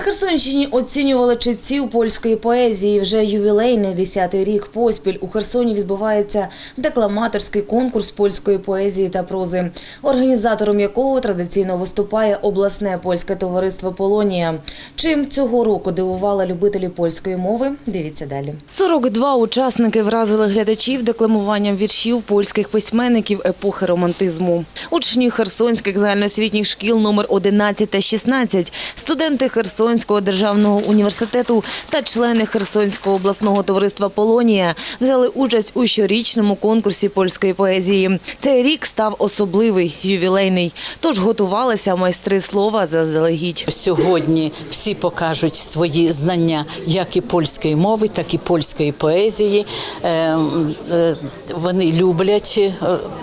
На Херсонщині оцінювали читців польської поезії. Вже ювілейний десятий рік поспіль у Херсоні відбувається декламаторський конкурс польської поезії та прози, організатором якого традиційно виступає обласне польське товариство Полонія. Чим цього року дивували любителі польської мови? Дивіться далі. 42 учасники вразили глядачів декламуванням віршів польських письменників епохи романтизму. Учні херсонських загальноосвітніх шкіл номер 11 та 16, студенти Херсонського державного університету та члени Херсонського обласного товариства Полонія взяли участь у щорічному конкурсі польської поезії. Цей рік став особливий, ювілейний. Тож готувалися майстри слова заздалегідь. Сьогодні всі покажуть свої знання як і польської мови, так і польської поезії. Е, е, Вони люблять е,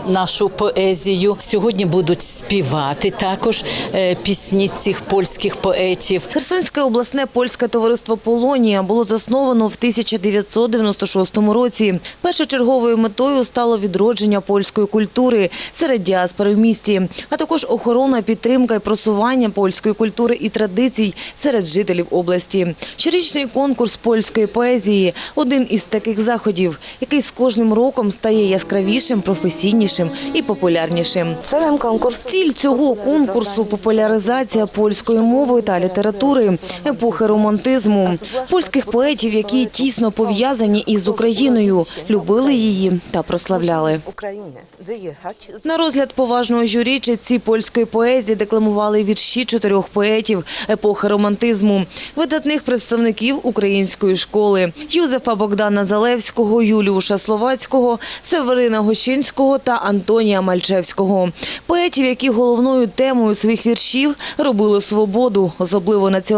нашу поезію. Сьогодні будуть співати також е, пісні цих польських поетів. Херсонське обласне польське товариство Полонія було засновано в 1996 році. Першочерговою метою стало відродження польської культури серед діаспори в місті, а також охорона, підтримка і просування польської культури і традицій серед жителів області. Щорічний конкурс польської поезії один із таких заходів, який з кожним роком стає яскравішим, професійнішим і популярнішим. Ціль цього конкурсу популяризація польської мови та літератури епохи романтизму, польських поетів, які тісно пов'язані із Україною, любили її та прославляли. На розгляд поважного журі читці польської поезії декламували вірші чотирьох поетів епохи романтизму, видатних представників української школи Юзефа Богдана Залевського, Юліуша Словацького, Северина Гощинського та Антонія Мальчевського. Поетів, які головною темою своїх віршів робили свободу, особливо національну,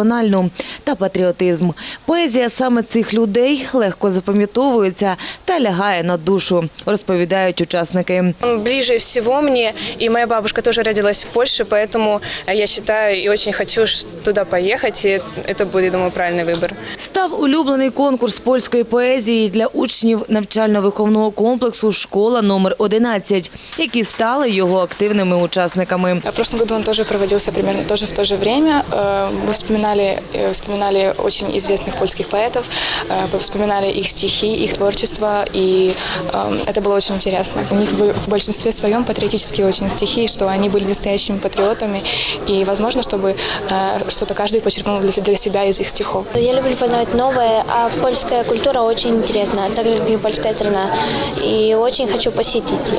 та патріотизм. Поезія саме цих людей легко запам'ятовується та лягає на душу, розповідають учасники. Он ближе всего мне, и моя бабушка тоже родилась в Польше, поэтому э, я считаю и очень хочу ш- туда поехать, и это будет, думаю, правильный выбор. Став улюблений конкурс польської поезії для учнів навчально-виховного комплексу «Школа номер 11», які стали його активними учасниками. В прошлом году он тоже проводился примерно тоже в то же время. Э, Мы вспоминали, э, вспоминали очень известных польских поэтов, э, вспоминали их стихи, их творчество, и э, это было очень интересно. У них были в большинстве своем патриотические очень стихи, что они были настоящими патриотами, и возможно, чтобы э, что-то каждый почерпнул для для себя из их стихов. Я люблю познавать новое, а польская культура очень интересна, так же, как и польская страна. И очень хочу посетить.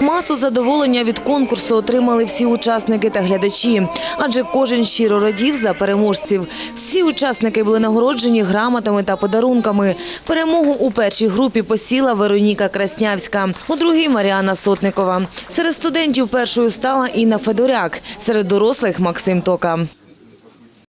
Масу задоволення від конкурсу отримали всі учасники та глядачі, адже кожен щиро радів за переможців. Всі учасники були нагороджені грамотами та подарунками. Перемогу у першій групі посіла Вероніка Краснявська, у другій – Маріана Сотникова. Серед студентів першою стала Інна Федоряк, серед дорослих – Максим Тока.